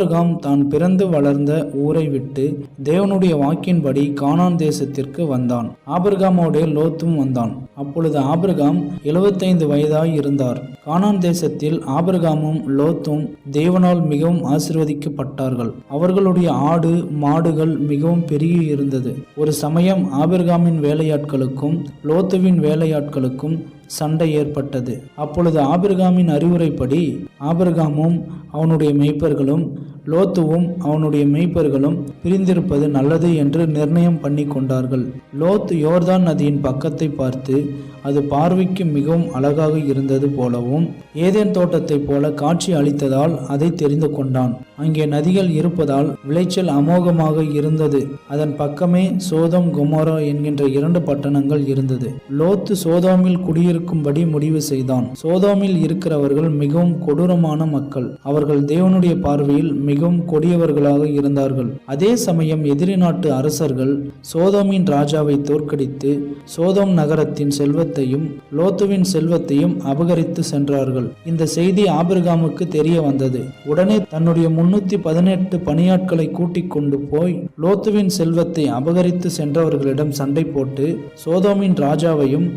Abraham தான் பிறந்து வளர்ந்த ஊரை விட்டு தேவனுடைய வாக்கின்படி கானான் தேசத்திற்கு வந்தான். ஆபிரகாமோடே லோத்தும் வந்தான். அப்பொழுது ஆபிரகாம் எழுபத்தைந்து வயதாய் இருந்தார். கானான் தேசத்தில் ஆபிரகாமும் லோத்தும் தேவனால் மிகவும் ஆசிர்வதிக்கப்பட்டார்கள். அவர்களுடைய ஆடு மாடுகள் மிகவும் பெருகி இருந்தது. ஒரு சமயம் ஆபிரகாமின் வேலையாட்களுக்கும் லோத்துவின் வேலையாட்களுக்கும் சண்டை ஏற்பட்டது. அப்பொழுது ஆபிரகாமின் அறிவுரைப்படி ஆபிரகாமும் அவனுடைய மெய்ப்பர்களும் லோத்துவும் அவனுடைய மெய்ப்பர்களும் பிரிந்திருப்பது நல்லது என்று நிர்ணயம் பண்ணி கொண்டார்கள். லோத் யோர்தான் நதியின் பக்கத்தை பார்த்து அது பார்வைக்கு மிகவும் அழகாக இருந்தது போலவும் ஏதேன் தோட்டத்தைப் போல காட்சி அளித்ததால் அதை தெரிந்து கொண்டான். அங்கே நதிகள் இருப்பதால் விளைச்சல் அமோகமாக இருந்தது. அதன் பக்கமே சோதம் குமோரா என்கின்ற இரண்டு பட்டணங்கள் இருந்தது. லோத்து சோதாமில் சோதோமில் குடியிருக்கும்படி முடிவு செய்தான். சோதோமில் இருக்கிறவர்கள் மிகவும் கொடூரமான மக்கள். அவர்கள் தேவனுடைய பார்வையில் மிகவும் கொடியவர்களாக இருந்தார்கள். அதே சமயம் எதிரி நாட்டு அரசர்கள் சோதோமின் ராஜாவை தோற்கடித்து சோதோம் நகரத்தின் செல்வத்தையும் லோத்துவின் செல்வத்தையும் அபகரித்து சென்றார்கள். இந்த செய்தி ஆபிரகாமுக்கு தெரிய வந்தது. உடனே தன்னுடைய முன்னூத்தி பதினெட்டு பணியாட்களை கூட்டிக் கொண்டு போய் லோத்துவின் செல்வத்தை அபகரித்து சென்றவர்களிடம் சண்டை போட்டு சோதோமின் ராஜாவையும்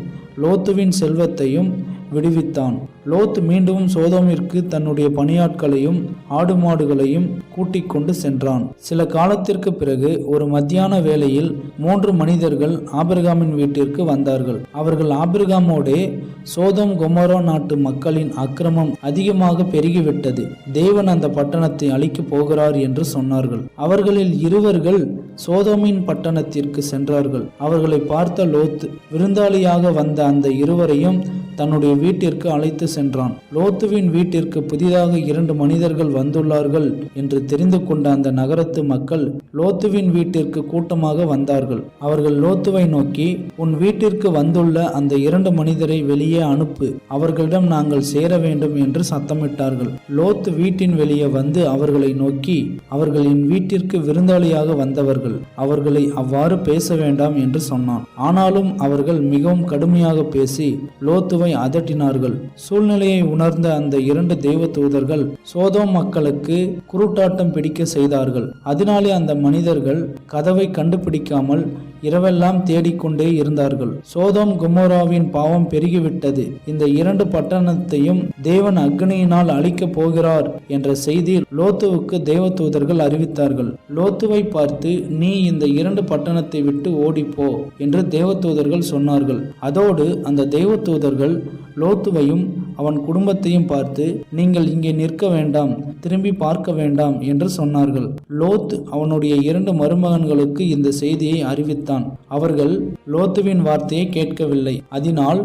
லோத்துவின் செல்வத்தையும் விடுவித்தான். லோத் மீண்டும் சோதோமிற்கு தன்னுடைய பணியாட்களையும் ஆடு மாடுகளையும் கூட்டிக் கொண்டு சென்றான். சில காலத்திற்கு பிறகு ஒரு மத்தியான வேளையில் மூன்று மனிதர்கள் ஆபிரகாமின் வீட்டிற்கு வந்தார்கள். அவர்கள் ஆபிரகாமோடே சோதோம் கொமரோ நாட்டு மக்களின் அக்கிரமம் அதிகமாக பெருகிவிட்டது. தேவன் அந்த பட்டணத்தை அழிக்கப் போகிறார் என்று சொன்னார்கள். அவர்களில் இருவர்கள் சோதோமின் பட்டணத்திற்கு சென்றார்கள். அவர்களை பார்த்த லோத் விருந்தாளியாக வந்த அந்த இருவரையும் தன்னுடைய வீட்டிற்கு அழைத்து சென்றான். லோத்துவின் வீட்டிற்கு புதிதாக இரண்டு மனிதர்கள் வந்துள்ளார்கள் என்று தெரிந்து கொண்ட அந்த நகரத்து மக்கள் லோத்துவின் வீட்டிற்கு கூட்டமாக வந்தார்கள். அவர்கள் லோத்துவை நோக்கி உன் வீட்டிற்கு வந்துள்ள அந்த இரண்டு மனிதரை வெளியே அனுப்பு. அவர்களிடம் நாங்கள் சேர வேண்டும் என்று சத்தமிட்டார்கள். லோத்து வீட்டின் வெளியே வந்து அவர்களை நோக்கி அவர்கள் என் வீட்டிற்கு விருந்தாளியாக வந்தவர்கள் அவர்களை அவ்வாறு பேச வேண்டாம் என்று சொன்னான். ஆனாலும் அவர்கள் மிகவும் கடுமையாக பேசி லோத்துவை அதட்டினார்கள். சூழ்நிலையை உணர்ந்த அந்த இரண்டு தெய்வ தூதர்கள் சோதோம் மக்களுக்கு குருட்டாட்டம் பிடிக்க செய்தார்கள். அதனாலே அந்த மனிதர்கள் கதவை கண்டுபிடிக்காமல் இரவெல்லாம் தேடிக்கொண்டே இருந்தார்கள். சோதோம் குமோராவின் பாவம் பெருகிவிட்டது. இந்த இரண்டு பட்டணத்தையும் தேவன் அக்னியினால் அழிக்கப் போகிறார் என்ற செய்தி லோத்துவுக்கு தேவதூதர்கள் அறிவித்தார்கள். லோத்துவை பார்த்து நீ இந்த இரண்டு பட்டணத்தை விட்டு ஓடிப்போ என்று தேவதூதர்கள் சொன்னார்கள். அதோடு அந்த தேவதூதர்கள் லோத்துவையும் அவன் குடும்பத்தையும் பார்த்து நீங்கள் இங்கே நிற்க வேண்டாம் திரும்பி பார்க்க வேண்டாம் என்று சொன்னார்கள். லோத் அவனுடைய இரண்டு மருமகன்களுக்கு இந்த செய்தியை அறிவித்தான். அவர்கள் லோத்துவின் வார்த்தையை கேட்கவில்லை. அதனால்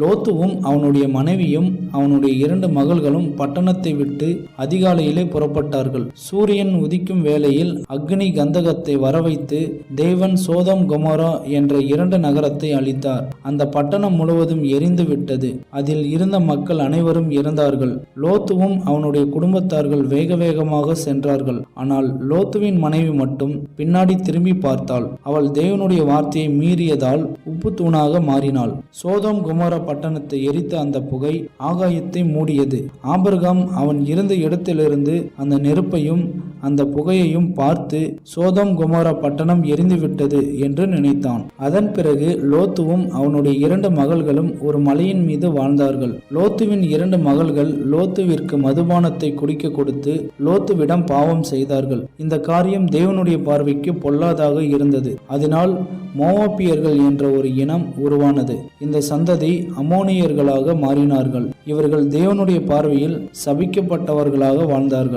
லோத்துவும் அவனுடைய மனைவியும் அவனுடைய இரண்டு மகள்களும் பட்டணத்தை விட்டு அதிகாலையிலே புறப்பட்டார்கள். சூரியன் உதிக்கும் வேளையில் அக்னி கந்தகத்தை வரவைத்து தேவன் சோதம் கொமோரா என்ற இரண்டு நகரத்தை அளித்தார் அந்த பட்டணம் முழுவதும் எரிந்து விட்டது. அதில் இருந்த மக்கள் அனைவரும் இறந்தார்கள். லோத்துவும் அவனுடைய குடும்பத்தார்கள் வேக வேகமாக சென்றார்கள். ஆனால் லோத்துவின் மனைவி மட்டும் பின்னாடி திரும்பி பார்த்தாள். அவள் தேவனுடைய வார்த்தையை மீறியதால் உப்பு தூணாக மாறினாள். சோதம் குமார பட்டணத்தை எரித்த அந்த புகை ஆகாயத்தை மூடியது. ஆபர்காம் அவன் இருந்த இடத்திலிருந்து அந்த நெருப்பையும் அந்த புகையையும் பார்த்து சோதம் குமாரா பட்டணம் எரிந்துவிட்டது என்று நினைத்தான். அதன் பிறகு லோத்துவும் அவனுடைய இரண்டு மகள்களும் ஒரு மலையின் மீது வாழ்ந்தார்கள். லோத்துவின் இரண்டு மகள்கள் லோத்துவிற்கு மதுபானத்தை குடிக்க கொடுத்து லோத்துவிடம் பாவம் செய்தார்கள். இந்த காரியம் தேவனுடைய பார்வைக்கு பொல்லாதாக இருந்தது. அதனால் மோவாப்பியர்கள் என்ற ஒரு இனம் உருவானது. இந்த சந்ததி அமோனியர்களாக மாறினார்கள். இவர்கள் தேவனுடைய பார்வையில் சபிக்கப்பட்டவர்களாக வாழ்ந்தார்கள்.